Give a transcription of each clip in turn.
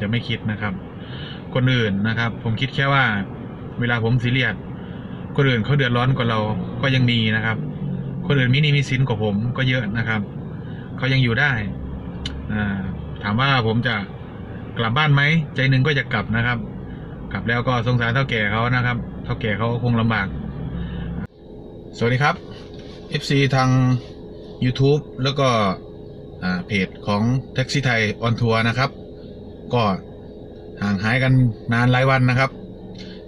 จะไม่คิดนะครับ คนอื่นนะครับ ผมคิดแค่ว่า เวลาผมซีเรียสคนอื่นเขาเดือดร้อนกว่าเราก็ยังมีนะครับ คนอื่นมีนี้มีสินกว่าผมก็เยอะนะครับเขายังอยู่ได้ถามว่าผมจะกลับบ้านไหมใจหนึ่งก็จะกลับนะครับ กลับแล้วก็สงสารเท่าแก่เขานะครับ เท่าแก่เขาคงลำบาก สวัสดีครับ FC ทาง YouTube แล้วก็เพจของแท็กซี่ไทยออนทัวร์นะครับ ก็ห่างหายกันนานหลายวันนะครับ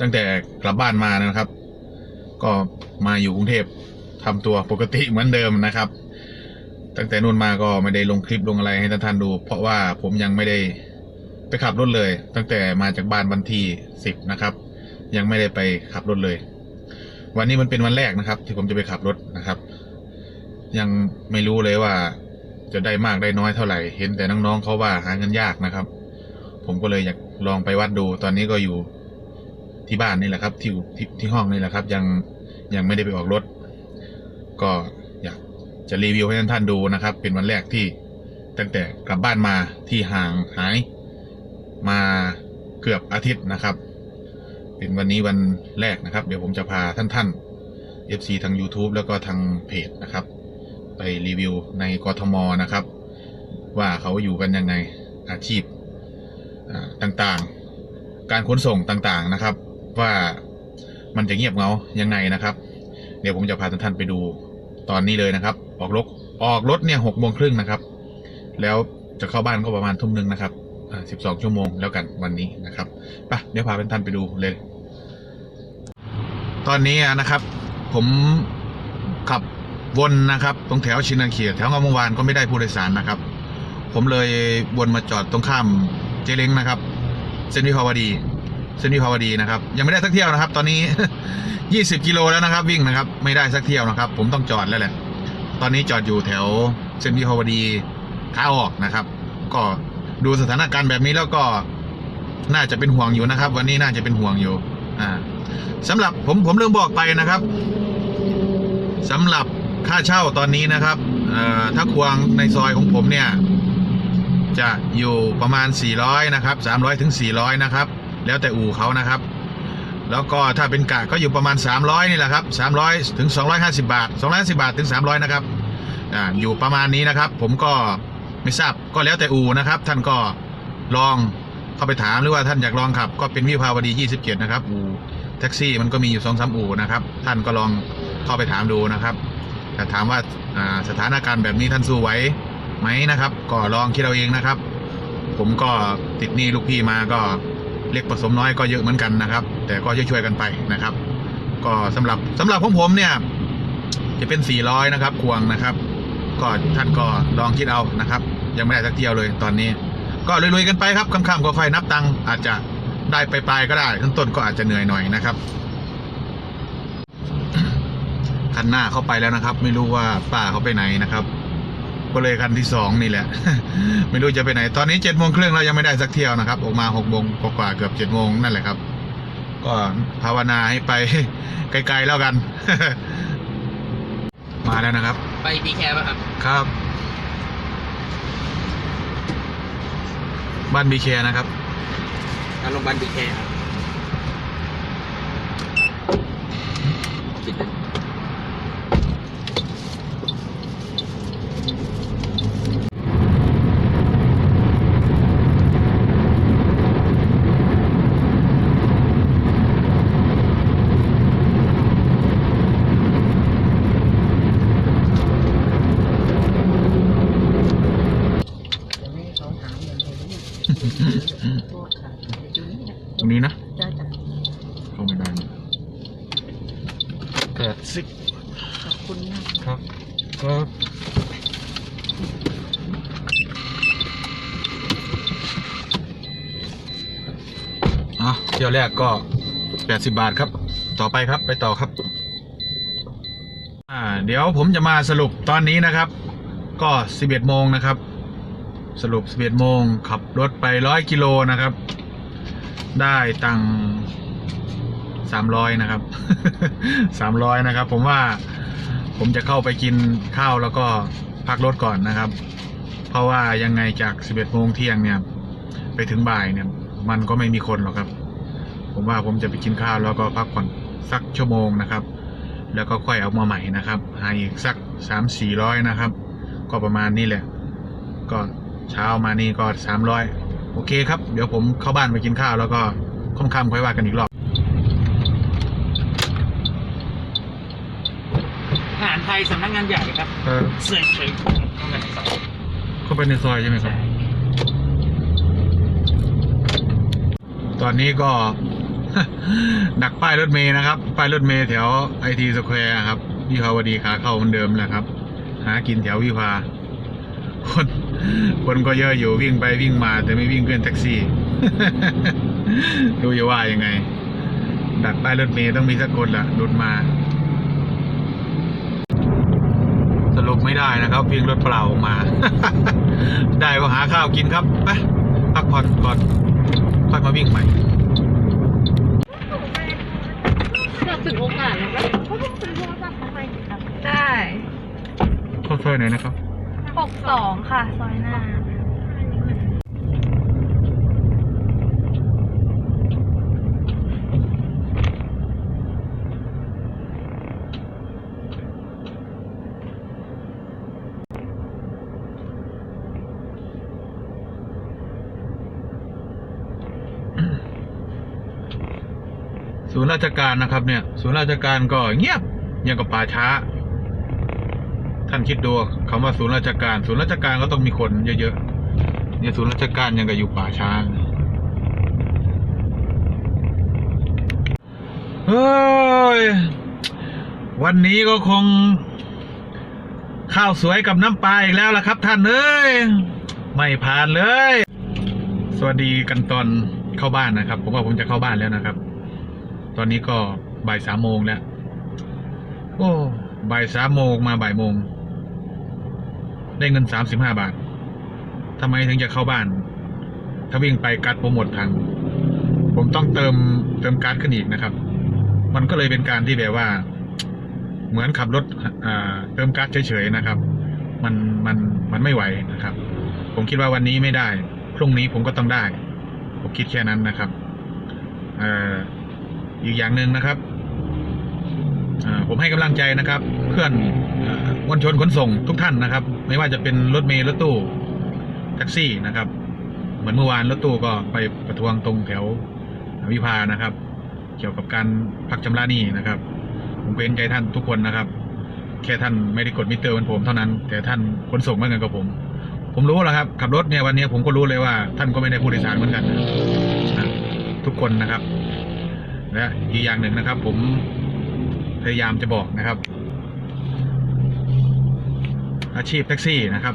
ตั้งแต่กลับบ้านมานะครับ ก็มาอยู่กรุงเทพทำตัวปกติเหมือนเดิมนะครับ ตั้งแต่นู่นมาก็ไม่ได้ลงคลิปลงอะไรให้ท่านท่านดู เพราะว่าผมยังไม่ได้ไปขับรถเลย ตั้งแต่มาจากบ้านวันที่สิบนะครับ ยังไม่ได้ไปขับรถเลย วันนี้มันเป็นวันแรกนะครับ ที่ผมจะไปขับรถนะครับ ยังไม่รู้เลยว่าจะได้มากได้น้อยเท่าไหร่ เห็นแต่น้องๆเขาว่าหาเงินยากนะครับ ผมก็เลยอยากลองไปวัดดู ตอนนี้ก็อยู่ที่บ้านนี่แหละครับ ที่ที่ที่ห้องนี่แหละครับ ยังยังไม่ได้ไปออกรถ ก็อยากจะรีวิวให้ท่านๆดูนะครับ เป็นวันแรกที่ตั้งแต่กลับบ้านมาที่ห่างหายมาเกือบอาทิตย์นะครับ เป็นวันนี้วันแรกนะครับ เดี๋ยวผมจะพาท่านท่าน FC ทาง YouTube แล้วก็ทางเพจนะครับ ไปรีวิวในกทมนะครับ ว่าเขาอยู่กันยังไงอาชีพ ต่างๆ การขนส่งต่างๆนะครับ ว่ามันจะเงียบเงายังไงนะครับ เดี๋ยวผมจะพาท่านๆไปดูตอนนี้เลยนะครับ ออกรถออกรถเนี่ยหกโมงครึ่งนะครับ แล้วจะเข้าบ้านก็ประมาณทุ่มหนึ่งนะครับสิบสองชั่วโมงแล้วกันวันนี้นะครับไปเดี๋ยวพาท่านๆไปดูเลย ตอนนี้นะครับ ผมขับวนนะครับ ตรงแถวชินาเขียแถวงามวงวานก็ไม่ได้ผู้โดยสารนะครับ ผมเลยวนมาจอดตรงข้าม เจเล้งนะครับ เส้นวิภาวดี เส้นวิภาวดีนะครับ ยังไม่ได้สักเที่ยวนะครับ ตอนนี้ 20 กิโลแล้วนะครับ วิ่งนะครับ ไม่ได้สักเที่ยวนะครับ ผมต้องจอดแล้วแหละ ตอนนี้จอดอยู่แถวเส้นวิภาวดีขาออกนะครับ ก็ดูสถานการณ์แบบนี้แล้วก็น่าจะเป็นห่วงอยู่นะครับ วันนี้น่าจะเป็นห่วงอยู่ อ่าสำหรับผมผมลืมบอกไปนะครับสำหรับค่าเช่าตอนนี้นะครับถ้าควงในซอยของผมเนี่ย จะอยู่ประมาณ 400 นะครับ 300ถึง400 นะครับ แล้วแต่อู่เขานะครับ แล้วก็ถ้าเป็นกะก็อยู่ประมาณ 300 นี่แหละครับ 300ถึง250 บาท 250 บาทถึง 300 นะครับอ่าอยู่ประมาณนี้นะครับ ผมก็ไม่ทราบก็แล้วแต่อู่นะครับ ท่านก็ลองเข้าไปถามหรือว่าท่านอยากลองขับ ก็เป็นวิภาวดี 27 นะครับอู่แท็กซี่มันก็มีอยู่สองสามอู่นะครับท่านก็ลองเข้าไปถามดูนะครับแต่ถามว่าอ่าสถานการณ์แบบนี้ท่านสู้ไหว ไหมนะครับ ก็ลองคิดเอาเองนะครับ ผมก็ติดหนี้ลูกพี่มาก็เล็กผสมน้อยก็เยอะเหมือนกันนะครับ แต่ก็ช่วยๆกันไปนะครับ ก็สำหรับสำหรับของผมเนี่ย จะเป็น 400 นะครับควงนะครับ ก็ท่านก็ลองคิดเอานะครับ ยังไม่ได้สักเที่ยวเลยตอนนี้ ก็ลุยๆกันไปครับค่ำๆก็ค่อยนับตังค์อาจจะได้ไปลายก็ได้ขั้นต้นก็อาจจะเหนื่อยหน่อยนะครับคันหน้าเข้าไปแล้วนะครับ ไม่รู้ว่าป้าเขาไปไหนนะครับ ก็เลยคันที่สองนี่แหละ ไม่รู้จะไปไหน ตอนนี้เจ็ดโมงครึ่งเรายังไม่ได้สักเที่ยวนะครับ ออกมาหกโมงกว่าๆเกือบเจ็ดโมงนั่นแหละครับ ก็ภาวนาให้ไปไกลๆแล้วกัน มาแล้วนะครับ ไปบีแคร์ป่ะครับ ครับ บ้านบีเคนะครับทางโรงพยาบาลบีแคร์ครับคิดนะ จะไม่ให้เขาถามอย่างไรเนี่ยโทษค่ะอยู่นี่นะ ต รงนี้นะจ้าจ้ะเข้าไม่ได้แปดสิบขอบคุณมากครับครับอะเที่ยวแรกก็แปดสิบบาทครับ ต่อไปครับไปต่อครับ อ่า เดี๋ยวผมจะมาสรุปตอนนี้นะครับ ก็สิบเอ็ดโมงนะครับ สรุปสิบเอ็ดโมงขับรถไปร้อยกิโลนะครับ ได้ตังสามร้อยนะครับสามร้อยนะครับ ผมว่าผมจะเข้าไปกินข้าวแล้วก็พักรถก่อนนะครับ เพราะว่ายังไงจากสิบเอ็ดโมงเที่ยงเนี่ย ไปถึงบ่ายเนี่ย มันก็ไม่มีคนหรอกครับ ผมว่าผมจะไปกินข้าวแล้วก็พักผ่อนสักชั่วโมงนะครับ แล้วก็ค่อยเอามาใหม่นะครับ หาอีกสักสามสี่ร้อยนะครับ ก็ประมาณนี้แหละ ก็เช้ามานี่ก็สามร้อย โอเคครับ เดี๋ยวผมเข้าบ้านไปกินข้าวแล้วก็ค่ำๆค่อยว่ากันอีกรอบ ทหารไทยสำนักงานใหญ่ครับเออเสื่อเฉยเข้าไปในซอยเข้าไปในซอยใช่ไหมครับใช่ตอนนี้ก็ ดักป้ายรถเมย์นะครับ ป้ายรถเมย์แถวไอทีสแควร์ครับวิภาวดีขาเข้าเหมือนเดิมแหละครับ หากินแถววิภา คนคนก็เยอะอยู่วิ่งไปวิ่งมา แต่ไม่วิ่งขึ้นแท็กซี่ดูจะว่ายังไง ดักป้ายรถเมย์ต้องมีสักคนละหลุดมา สรุปไม่ได้นะครับวิ่งรถเปล่าออกมา ได้ก็หาข้าวกินครับไปพักผ่อนก่อนค่อยมาวิ่งใหม่อยากถึงโอกาสแล้วก็เขาต้องซื้อโทรศัพท์มาให้ครับได้เข้าซอยไหนนะครับ หกสองค่ะ ซอยหน้า ศูนย์ราชการนะครับเนี่ย ศูนย์ราชการก็เงียบยังกับป่าช้า ท่านคิดดูคำว่าศูนย์ราชการ ศูนย์ราชการก็ต้องมีคนเยอะๆเนี่ยศูนย์ราชการยังกับอยู่ป่าช้าเฮ้ยวันนี้ก็คง ข้าวสวยกับน้ำปลาอีกแล้วล่ะครับ ท่านเอ้ยไม่ผ่านเลย สวัสดีกันตอนเข้าบ้านนะครับ ผมว่าผมจะเข้าบ้านแล้วนะครับ ตอนนี้ก็บ่ายสามโมงแล้ว โอ้บ่ายสามโมงมาบ่ายโมง ได้เงินสามสิบห้าบาททำไมถึงจะเข้าบ้าน ถ้าวิ่งไปการ์ดผมหมดทางผมต้องเติมเติมการ์ดขึ้นอีกนะครับ มันก็เลยเป็นการที่แบบว่า เหมือนขับรถเติมการ์ดเฉยๆนะครับ มันมันมันไม่ไหวนะครับ ผมคิดว่าวันนี้ไม่ได้ พรุ่งนี้ผมก็ต้องได้ ผมคิดแค่นั้นนะครับอ่ออีกอย่างหนึ่งนะครับ ผมให้กำลังใจนะครับ เพื่อนมวลชนขนส่งทุกท่านนะครับ ไม่ว่าจะเป็นรถเมล์รถตู้แท็กซี่นะครับ เหมือนเมื่อวานรถตู้ก็ไปประท้วงตรงแถววิภานะครับ เกี่ยวกับการพักชำระหนี้นะครับ ผมเป็นใจท่านทุกคนนะครับ แค่ท่านไม่ได้กดมิเตอร์เหมือนผมเท่านั้น แต่ท่านขนส่งเหมือนกันกับผม ผมรู้แล้วครับ ขับรถเนี่ยวันนี้ผมก็รู้เลยว่าท่านก็ไม่ได้ผู้โดยสารเหมือนกันนะทุกคนนะครับและอีกอย่างหนึ่งนะครับ ผม พยายามจะบอกนะครับ อาชีพแท็กซี่นะครับ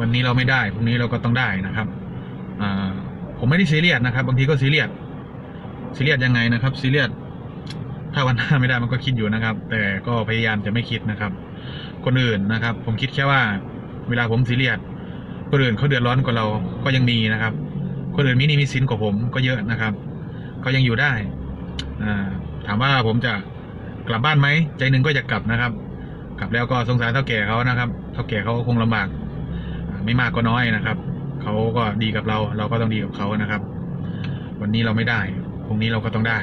วันนี้เราไม่ได้พรุ่งนี้เราก็ต้องได้นะครับผมไม่ได้ซีเรียสนะครับ บางทีก็ซีเรียสซีเรียสยังไงนะครับซีเรียสถ้าวันหน้าไม่ได้มันก็คิดอยู่นะครับ แต่ก็พยายามจะไม่คิดนะครับ คนอื่นนะครับ ผมคิดแค่ว่า เวลาผมซีเรียสคนอื่นเขาเดือดร้อนกว่าเราก็ยังมีนะครับ คนอื่นมีนี่มีสินกว่าผมก็เยอะนะครับเขายังอยู่ได้อ่า ถามว่าผมจะกลับบ้านไหมใจหนึ่งก็อยากลับนะครับ กลับแล้วก็สงสารเท่าแก่เขานะครับ เท่าแก่เขาก็คงลำบาก ไม่มากก็น้อยนะครับเขาก็ดีกับเรา เราก็ต้องดีกับเขานะครับ วันนี้เราไม่ได้พรุ่งนี้เราก็ต้องได้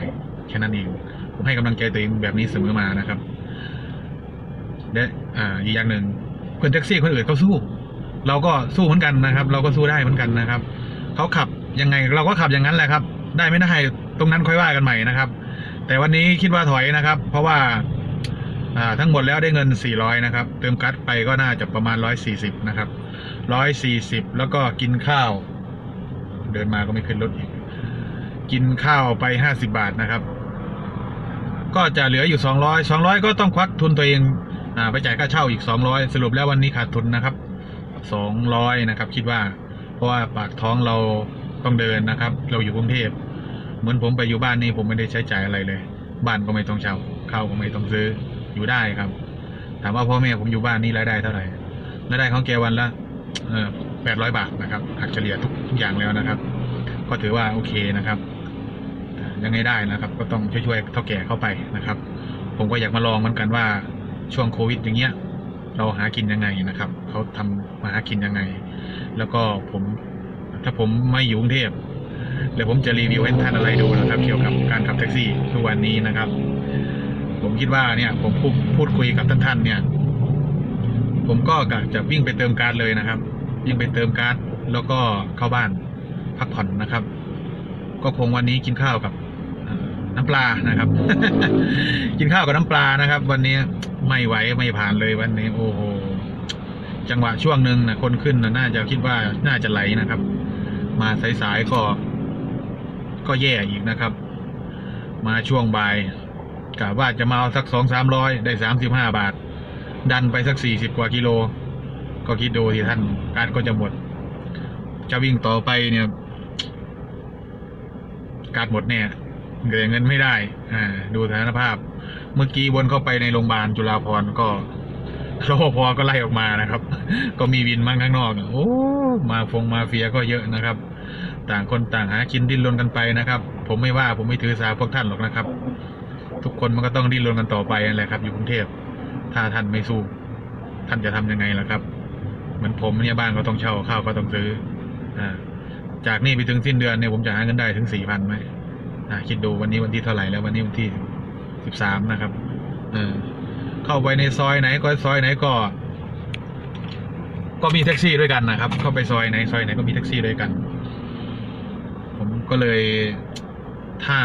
แค่นั้นเองผมให้กำลังใจตัวเองแบบนี้เสมอมานะครับและอ่าอีกอย่างหนึ่งเพื่อนแท็กซี่คนอื่นเขาสู้ เราก็สู้เหมือนกันนะครับ เราก็สู้ได้เหมือนกันนะครับเขาขับยังไงเราก็ขับอย่างนั้นแหละครับ ได้ไม่ได้ตรงนั้นค่อยว่ากันใหม่นะครับ แต่วันนี้คิดว่าถอยนะครับ เพราะว่าทั้งหมดแล้วได้เงิน 400 นะครับ เติมกัดไปก็น่าจะประมาณ 140 นะครับ 140 แล้วก็กินข้าว เดินมาก็ไม่ขึ้นรถอีก กินข้าวไป 50 บาทนะครับ ก็จะเหลืออยู่ 200 200 ก็ต้องควักทุนตัวเองอไปจ่ายค่าเช่าอีก 200 สรุปแล้ววันนี้ขาดทุนนะครับ 200 นะครับ คิดว่า เพราะว่าปากท้องเราต้องเดินนะครับ เราอยู่กรุงเทพ เหมือนผมไปอยู่บ้านนี่ผมไม่ได้ใช้จ่ายอะไรเลย บ้านก็ไม่ต้องเช่าข้าวก็ไม่ต้องซื้ออยู่ได้ครับ ถามว่าพ่อแม่ผมอยู่บ้านนี่รายได้เท่าไหร่รายได้ของแกวันละเออแปดร้อยบาทนะครับหักเฉลี่ยทุกอย่างแล้วนะครับ ก็ถือว่าโอเคนะครับ ยังไงได้นะครับ ก็ต้องช่วยๆเท่าแก่เข้าไปนะครับ ผมก็อยากมาลองเหมือนกันว่าช่วงโควิด อย่างเงี้ย เราหากินยังไงนะครับเขาทำมาหากินยังไง แล้วก็ผมถ้าผมไม่อยู่กรุงเทพ เดี๋ยวผมจะรีวิวให้ท่านอะไรดูนะครับเกี่ยวกับการขับแท็กซี่ทุกวันนี้นะครับ ผมคิดว่าเนี่ย ผมพูดพูดคุยกับท่านท่านๆเนี่ย ผมก็กะจะวิ่งไปเติมการ์ดเลยนะครับวิ่งไปเติมการ์ดแล้วก็เข้าบ้านพักผ่อนนะครับ ก็คงวันนี้กินข้าวกับน้ำปลานะครับ กินข้าวกับน้ำปลานะครับ วันนี้ไม่ไหวไม่ผ่านเลยวันนี้ โอ้โหจังหวะช่วงหนึ่งนะคนขึ้นนะน่าจะคิดว่าน่าจะไหลนะครับ มาสายๆก็ ก็แย่อีกนะครับ มาช่วงบ่ายกะว่าจะมาเอาสักสองสามร้อยได้สามสิบห้าบาท ดันไปสักสี่สิบกว่ากิโล ก็คิดดูที่ท่านการก็จะหมด จะวิ่งต่อไปเนี่ย การหมดเนี่ยเกิดเงินไม่ได้ อ่า ดูสถานภาพ เมื่อกี้วนเข้าไปในโรงพยาบาลจุฬาภรณ์ก็รปภก็ไล่ออกมานะครับ ก็มีวินมั่งข้างนอก โอ้ มาฟงมาเฟียก็เยอะนะครับ ต่างคนต่างหากินดิ้นรนกันไปนะครับ ผมไม่ว่าผมไม่ถือสาพวกท่านหรอกนะครับ ทุกคนมันก็ต้องดิ้นรนกันต่อไปนั่นแหละครับอยู่กรุงเทพถ้าท่านไม่สู้ ท่านจะทำยังไงล่ะครับ เหมือนผมเนี่ยบ้านก็ต้องเช่าข้าวก็ต้องซื้ออ่าจากนี่ไปถึงสิ้นเดือนเนี่ยผมจะหาเงินได้ถึงสี่พันไหมคิดดูวันนี้วันที่เท่าไหร่แล้ววันนี้วันที่สิบสามนะครับ เออ เข้าไปในซอยไหนก็ซอยไหนก็ ก็มีแท็กซี่ด้วยกันนะครับ เข้าไปซอยไหนซอยไหนก็มีแท็กซี่ด้วยกัน ก็เลย ถ้า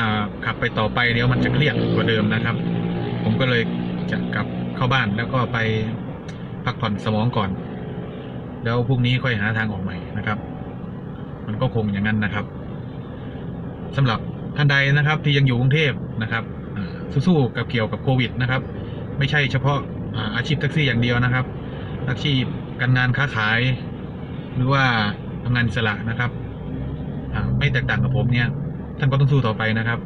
ขับไปต่อไปเดี๋ยวมันจะเครียดกว่าเดิมนะครับ ผมก็เลยจะกลับเข้าบ้านแล้วก็ไปพักผ่อนสมองก่อน แล้วพรุ่งนี้ค่อยหาทางออกใหม่นะครับ มันก็คงอย่างนั้นนะครับสำหรับท่านใดนะครับ ที่ยังอยู่กรุงเทพนะครับสู้ๆกับเกี่ยวกับโควิดนะครับ ไม่ใช่เฉพาะอาชีพแท็กซี่อย่างเดียวนะครับอาชีพการงานค้าขาย หรือว่าทำงานสระนะครับ ไม่แตกต่างกับผมเนี่ย ท่านก็ต้องสู้ต่อไปนะครับ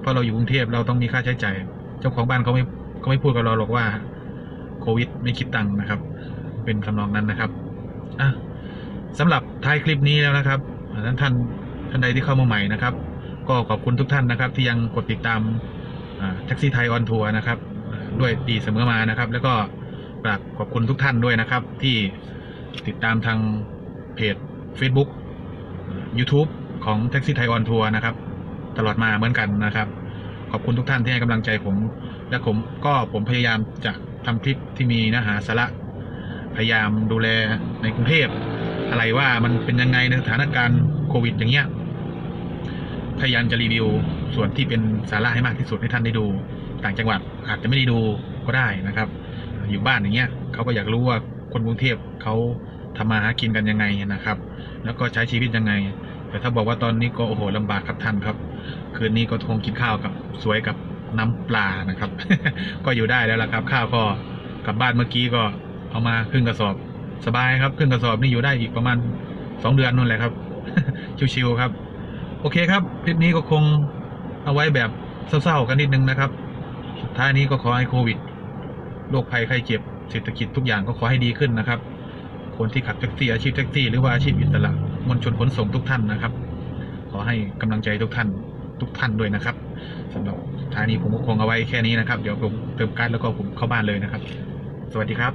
เพราะเราอยู่กรุงเทพเราต้องมีค่าใช้จ่าย เจ้าของบ้านเขาไม่เขาไม่พูดกับเราหรอกว่าโควิดไม่คิดตังค์นะครับ เป็นคำนองนั้นนะครับอะสำหรับท้ายคลิปนี้แล้วนะครับท่านท่านท่านใดที่เข้ามาใหม่นะครับ ก็ขอบคุณทุกท่านนะครับ ที่ยังกดติดตามแท็กซี่ไทยออนทัวร์นะครับ ด้วยดีเสมอมานะครับ แล้วก็กราบขอบคุณทุกท่านด้วยนะครับ ที่ติดตามทางเพจ Facebook YouTube ของ Taxi Thai on Tour นะครับ ตลอดมาเหมือนกันนะครับ ขอบคุณทุกท่านที่ให้กำลังใจผม และผมก็ผมพยายามจะทำคลิปที่มีเนื้อหาสาระ พยายามดูแลในกรุงเทพ อะไรว่ามันเป็นยังไงในสถานการณ์โควิด อย่างเงี้ย พยายามจะรีวิวส่วนที่เป็นสาระให้มากที่สุดให้ท่านได้ดู ต่างจังหวัดอาจจะไม่ได้ดูก็ได้นะครับ อยู่บ้านอย่างเงี้ยเขาก็อยากรู้ว่าคนกรุงเทพเขาทำมาหากินกันยังไงนะครับ แล้วก็ใช้ชีวิตยังไง แต่ถ้าบอกว่าตอนนี้ก็โอ้โหลำบากครับท่านครับ คืนนี้ก็คงกินข้าวกับสวยกับน้ำปลานะครับ ก็อยู่ได้แล้วล่ะครับ ข้าวก็กลับบ้านเมื่อกี้ก็เอามาครึ่งกระสอบ สบายครับครึ่งกระสอบนี่อยู่ได้อีกประมาณสองเดือนนู่นแหละครับ ชิวๆครับ โอเคครับคลิปนี้ก็คงเอาไว้แบบเศร้าๆกันนิดนึงนะครับสุดท้ายนี้ก็ขอให้โควิดโรคภัยไข้เจ็บเศรษฐกิจทุกอย่างก็ขอให้ดีขึ้นนะครับ คนที่ขับแท็กซี่อาชีพแท็กซี่หรือว่าอาชีพอิสระมวลชนขนส่งทุกท่านนะครับ ขอให้กำลังใจทุกท่านทุกท่านด้วยนะครับสำหรับท้ายนี้ผมก็คงเอาไว้แค่นี้นะครับ เดี๋ยวผมเติมการแล้วก็ผมเข้าบ้านเลยนะครับ สวัสดีครับ